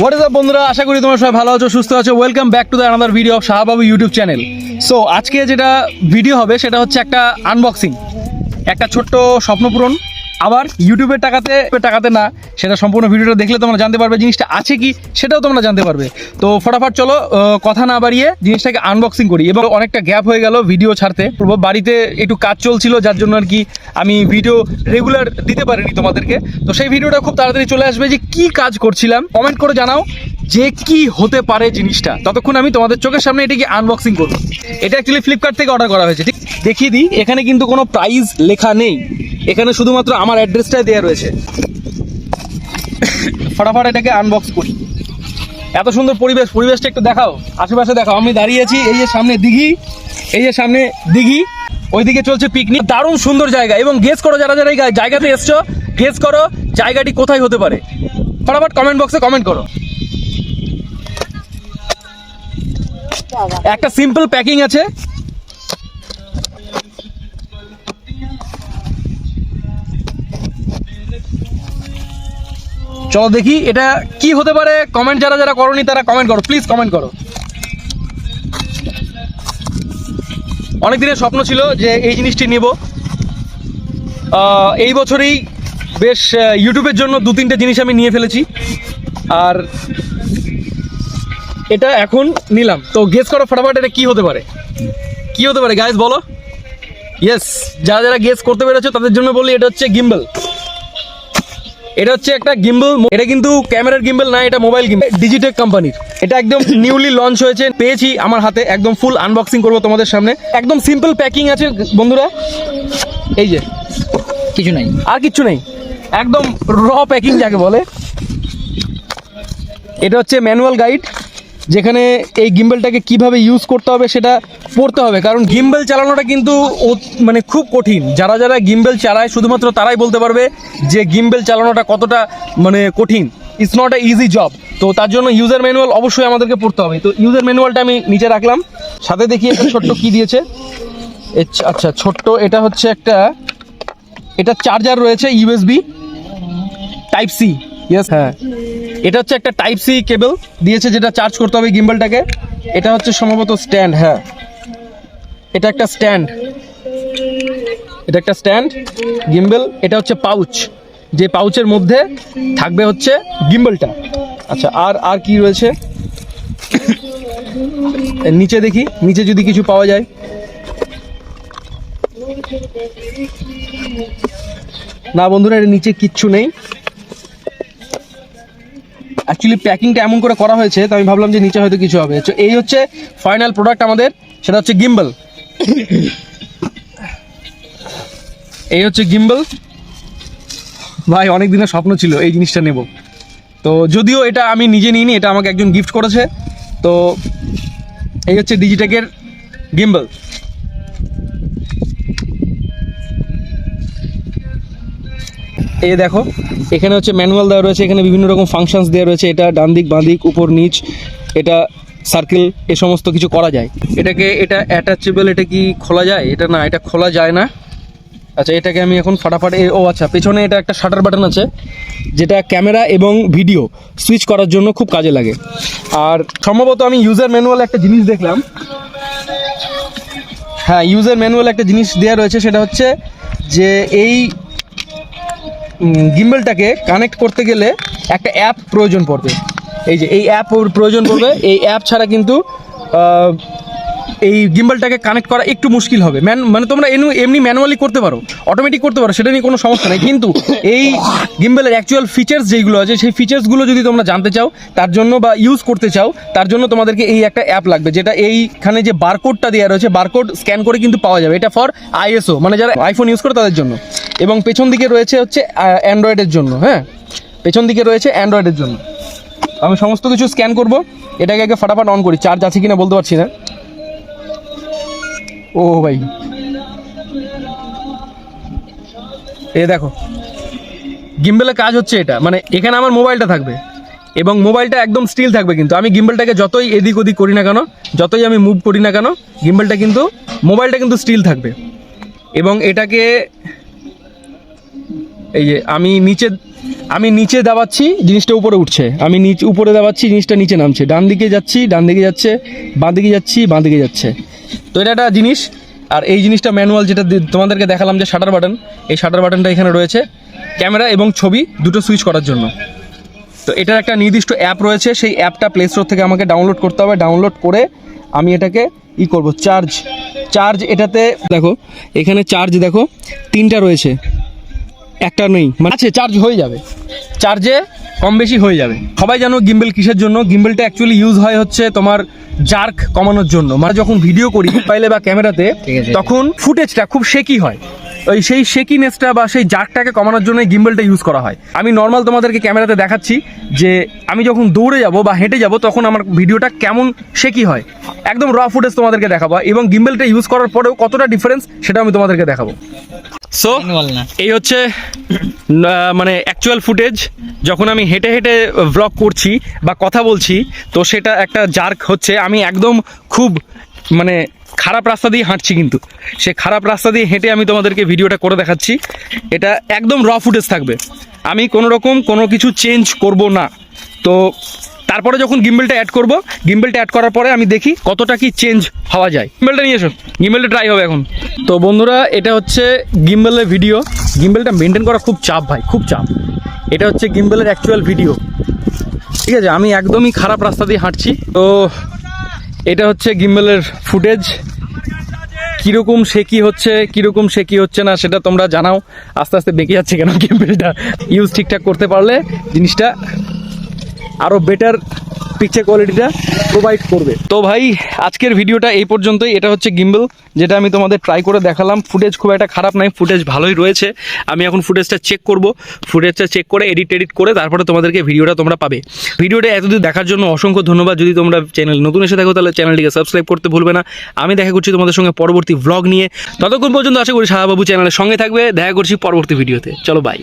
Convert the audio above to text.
What is up বন্ধুরা? আশা করি তোমরা সবাই ভালো আছো, সুস্থ আছো। Welcome back to the another video of Shahbabu YouTube channel so আজকে যেটা ভিডিও হবে, সেটা হচ্ছে একটা আনবক্সিং একটা ছোট্ট স্বপ্নপূরণ আবার ইউটিউবের টাকাতে টাকাতে না, সেটা সম্পূর্ণ ভিডিওটা দেখলে তোমরা জানতে পারবে জিনিসটা আছে কি, সেটাও তোমরা জানতে পারবে। তো ফটাফট চলো কথা না বাড়িয়ে জিনিসটাকে আনবক্সিং করি। এবং অনেকটা গ্যাপ হয়ে গেল ভিডিও ছাড়তে। বাড়িতে একটু কাজ চলছিল, যার জন্য আর কি আমি ভিডিও রেগুলার দিতে পারিনি তোমাদেরকে। তো সেই ভিডিওটা খুব তাড়াতাড়ি চলে আসবে যে কি কাজ করছিলাম। কমেন্ট করে জানাও যে কি হতে পারে জিনিসটা। ততক্ষণ আমি তোমাদের চোখের সামনে এটাকে আনবক্সিং করব। এটা অ্যাকচুয়ালি ফ্লিপকার্ট থেকে অর্ডার করা হয়েছে। ঠিক দেখিয়ে দিই, এখানে কিন্তু কোনো প্রাইস লেখা নেই। এখানে শুধুমাত্র আমার অ্যাড্রেসটাই দেওয়া রয়েছে। ফটাফট এটাকে আনবক্স করি। এত সুন্দর পরিবেশ, পরিবেশটা একটু দেখাও। আশেপাশে দেখাও। আমি দাঁড়িয়ে আছি, এই যে সামনে দিঘি, এই যে সামনে দিঘি, ওইদিকে চলছে পিকনিক দারুণ সুন্দর জায়গা এবং গেস করো যারা যারা এই জায়গাতে এসছো গেস করো জায়গাটি কোথায় হতে পারে। ফটাফট কমেন্ট বক্সে কমেন্ট করো। একটা সিম্পল প্যাকিং আছে। চলো দেখি এটা কি হতে পারে। কমেন্ট যারা যারা করনি তারা কমেন্ট করো। প্লিজ কমেন্ট করো। অনেক দিনের স্বপ্ন ছিল যে এই জিনিসটি নেব। এই বছরেই বেশ ইউটিউবের জন্য দু তিনটে জিনিস আমি নিয়ে ফেলেছি। আর এটা এখন নিলাম। তো গেস করো ফটাফট এটা কি হতে পারে। কি হতে পারে? গাইজ বলো। ইয়েস যারা যারা গেস করতে পেরেছ তাদের জন্য বলি, এটা হচ্ছে গিম্বল এটা হচ্ছে একটা গিম্বল এটা কিন্তু ক্যামেরার গিম্বল না এটা মোবাইল গিম্বল ডিজিটেক কোম্পানির এটা একদম নিউলি লঞ্চ হয়েছে পেয়েছি আমার হাতে একদম ফুল আনবক্সিং করব তোমাদের সামনে। একদম সিম্পল প্যাকিং আছে বন্ধুরা। এই যে। কিছু নাই। আর কিচ্ছু নেই। একদম র প্যাকিং যাকে বলে। এটা হচ্ছে ম্যানুয়াল গাইড যেখানে এই গিম্বেলটাকে কীভাবে ইউজ করতে হবে সেটা পড়তে হবে। কারণ গিম্বেল চালানোটা কিন্তু মানে খুব কঠিন। যারা যারা গিম্বেল চালায়, শুধুমাত্র তারাই বলতে পারবে যে গিম্বেল চালানোটা কতটা মানে কঠিন। It's not a easy job তো তার জন্য ইউজার ম্যানুয়াল অবশ্যই আমাদেরকে পড়তে হবে। তো ইউজার ম্যানুয়ালটা আমি নিচে রাখলাম। সাথে দেখি একটা ছোট্ট কী দিয়েছে। আচ্ছা ছোট্ট, এটা হচ্ছে একটা, এটা চার্জার রয়েছে ইউএসবি টাইপ সি ইয়েস হ্যাঁ। এটা হচ্ছে একটা টাইপ সি কেবল দিয়েছে যেটা চার্জ করতে হবে গিম্বলটাকে এটা হচ্ছে সম্ভবত স্ট্যান্ড হ্যাঁ। এটা একটা স্ট্যান্ড এটা একটা স্ট্যান্ড গিম্বল এটা হচ্ছে পাউচ যে পাউচের মধ্যে থাকবে হচ্ছে গিম্বলটা আচ্ছা আর আর কি রয়েছে? নিচে দেখি, নিচে যদি কিছু পাওয়া যায়। না বন্ধুরা, এর নিচে কিচ্ছু নেই। অ্যাকচুয়ালি প্যাকিংটা এমন করে করা হয়েছে, তো আমি ভাবলাম যে নিচে হয়তো কিছু হবে। তো এই হচ্ছে ফাইনাল প্রোডাক্ট আমাদের, সেটা হচ্ছে গিম্বল এই হচ্ছে গিম্বল ভাই অনেক দিনের স্বপ্ন ছিল এই জিনিসটা নেব। তো যদিও এটা আমি নিজে নিইনি, এটা আমাকে একজন গিফট করেছে। তো এই হচ্ছে ডিজিটেকের গিম্বল এই দেখো, এখানে হচ্ছে ম্যানুয়াল দেওয়া রয়েছে, এখানে বিভিন্ন রকম ফাংশনস দেওয়া রয়েছে, এটা ডান দিক, বাঁ দিক, উপর, নিচ, এটা সার্কেল এ সমস্ত কিছু করা যায়। এটাকে, এটা অ্যাটাচেবল এটা কি খোলা যায়? এটা না, এটা খোলা যায় না। আচ্ছা এটাকে আমি এখন ফাটাফাট ও আচ্ছা পেছনে এটা একটা শাটার বাটন আছে, যেটা ক্যামেরা এবং ভিডিও সুইচ করার জন্য খুব কাজে লাগে। আর সম্ভবত আমি ইউজার ম্যানুয়াল একটা জিনিস দেখলাম। হ্যাঁ ইউজার ম্যানুয়াল একটা জিনিস দেওয়া রয়েছে, সেটা হচ্ছে যে এই গিম্বলটাকে কানেক্ট করতে গেলে একটা অ্যাপ প্রয়োজন পড়বে। এই যে, এই অ্যাপ প্রয়োজন পড়বে। এই অ্যাপ ছাড়া কিন্তু এই গিম্বলটাকে কানেক্ট করা একটু মুশকিল হবে। ম্যান মানে তোমরা এমনি ম্যানুয়ালি করতে পারো অটোমেটিক করতে পারো, সেটা নিয়ে কোনো সমস্যা নেই। কিন্তু এই গিম্বলের অ্যাকচুয়াল ফিচার্স যেগুলো আছে, সেই ফিচার্সগুলো যদি তোমরা জানতে চাও, তার জন্য বা ইউজ করতে চাও, তার জন্য তোমাদেরকে এই একটা অ্যাপ লাগবে, যেটা এইখানে যে বারকোডটা দেওয়া রয়েছে বারকোড স্ক্যান করে কিন্তু পাওয়া যাবে। এটা ফর আইএসও মানে যারা আইফোন ইউজ করে তাদের জন্য। এবং পেছন দিকে রয়েছে হচ্ছে অ্যান্ড্রয়েডের জন্য হ্যাঁ? পেছন দিকে রয়েছে অ্যান্ড্রয়েডের জন্য। আমি সমস্ত কিছু স্ক্যান করব, এটাকে আগে ফাটাফাট অন করি। চার্জ আছে কিনা বলতে পারছি না। ও ভাই। এ দেখো, গিম্বেলের কাজ হচ্ছে এটা মানে এখানে আমার মোবাইলটা থাকবে এবং মোবাইলটা একদম স্টিল থাকবে কিন্তু। আমি গিম্বেলটাকে যতই এদিক ওদিক করি না কেন, যতই আমি মুভ করি না কেন, গিম্বেলটা কিন্তু, মোবাইলটা কিন্তু স্টিল থাকবে। এবং এটাকে এই যে আমি নিচে আমি নিচে দাবাচ্ছি, জিনিসটা উপরে উঠছে। আমি নিচে, উপরে দাবাচ্ছি, জিনিসটা নিচে নামছে। ডান দিকে যাচ্ছি, ডান দিকে যাচ্ছে, বাঁ দিকে যাচ্ছি, বাঁ দিকে যাচ্ছে। তো এটা একটা জিনিস। আর এই জিনিসটা ম্যানুয়াল যেটা তোমাদেরকে দেখালাম যে শাটার বাটন, এই শাটার বাটনটা এখানে রয়েছে। ক্যামেরা এবং ছবি দুটো সুইচ করার জন্য। তো এটার একটা নির্দিষ্ট অ্যাপ রয়েছে। সেই অ্যাপটা প্লে স্টোর থেকে আমাকে ডাউনলোড করতে হবে। ডাউনলোড করে আমি এটাকে ই করব চার্জ চার্জ এটাতে, দেখো, এখানে চার্জ দেখো, তিনটা রয়েছে। একটা নেই। মানে আছে চার্জ হয়ে যাবে। চার্জে কম বেশি হয়ে যাবে। সবাই জানো গিম্বেল কিসের জন্য? গিম্বেলটা অ্যাকচুয়ালি ইউজ হয় হচ্ছে তোমার জার্ক কমানোর জন্য। মানে যখন ভিডিও করি মোবাইলে বা ক্যামেরাতে তখন ফুটেজটা খুব শেকি হয়। ওই সেই শেকিনেসটা বা সেই জার্কটাকে কমানোর জন্য গিম্বেলটা ইউজ করা হয়। আমি নর্মাল তোমাদেরকে ক্যামেরাতে দেখাচ্ছি যে আমি যখন দৌড়ে যাব বা হেঁটে যাব তখন আমার ভিডিওটা কেমন শেকি হয়। একদম র ফুটেজ তোমাদেরকে দেখাবো। এবং গিম্বেলটা ইউজ করার পরেও কতটা ডিফারেন্স সেটা আমি তোমাদেরকে দেখাবো। সো এই হচ্ছে মানে অ্যাকচুয়াল ফুটেজ যখন আমি হেঁটে হেঁটে ব্লগ করছি বা কথা বলছি তো সেটা একটা জার্ক হচ্ছে। আমি একদম খুব মানে খারাপ রাস্তা দিয়ে হাঁটছি কিন্তু। সে খারাপ রাস্তা দিয়ে হেঁটে আমি তোমাদেরকে ভিডিওটা করে দেখাচ্ছি। এটা একদম র ফুটেজ থাকবে। আমি কোনো রকম কোনো কিছু চেঞ্জ করব না। তো তারপরে যখন গিম্বেলটা অ্যাড করব গিম্বেলটা অ্যাড করার পরে আমি দেখি কতটা কি চেঞ্জ হওয়া যায়। গিম্বেলটা নিয়ে এসো। গিম্বেলটা ট্রাই হবে এখন। তো বন্ধুরা, এটা হচ্ছে গিম্বেলের ভিডিও গিম্বেলটা মেনটেন করা খুব চাপ ভাই, খুব চাপ। এটা হচ্ছে গিম্বেলের অ্যাকচুয়াল ভিডিও ঠিক আছে, আমি একদমই খারাপ রাস্তা দিয়ে হাঁটছি। তো এটা হচ্ছে গিম্বেলের ফুটেজ। কীরকম সে কি হচ্ছে, কীরকম সে কি হচ্ছে না, সেটা তোমরা জানাও। আস্তে আস্তে বেঁকে যাচ্ছে কেন গিম্বেলটা। ইউজ ঠিকঠাক করতে পারলে জিনিসটা আরও বেটার পিকচার কোয়ালিটিটা প্রোভাইড করবে। তো ভাই, আজকের ভিডিওটা এই পর্যন্তই। এটা হচ্ছে গিম্বল যেটা আমি তোমাদের ট্রাই করে দেখালাম। ফুটেজ খুব একটা খারাপ নাই ফুটেজ ভালোই রয়েছে। আমি এখন ফুটেজটা চেক করব। ফুটেজটা চেক করে এডিট এডিট করে তারপরে তোমাদেরকে ভিডিওটা তোমরা পাবে। ভিডিওটা এতদিন দেখার জন্য অসংখ্য ধন্যবাদ। যদি তোমরা চ্যানেল নতুন এসে থাকো, তাহলে চ্যানেলটিকে সাবস্ক্রাইব করতে ভুলবে না। আমি দেখা করছি তোমাদের সঙ্গে পরবর্তী ভ্লগ নিয়ে। ততক্ষণ পর্যন্ত আশা করি শাহবাবু চ্যানেলের সঙ্গে থাকবে। দেখা করছি পরবর্তী ভিডিওতে চলো বাই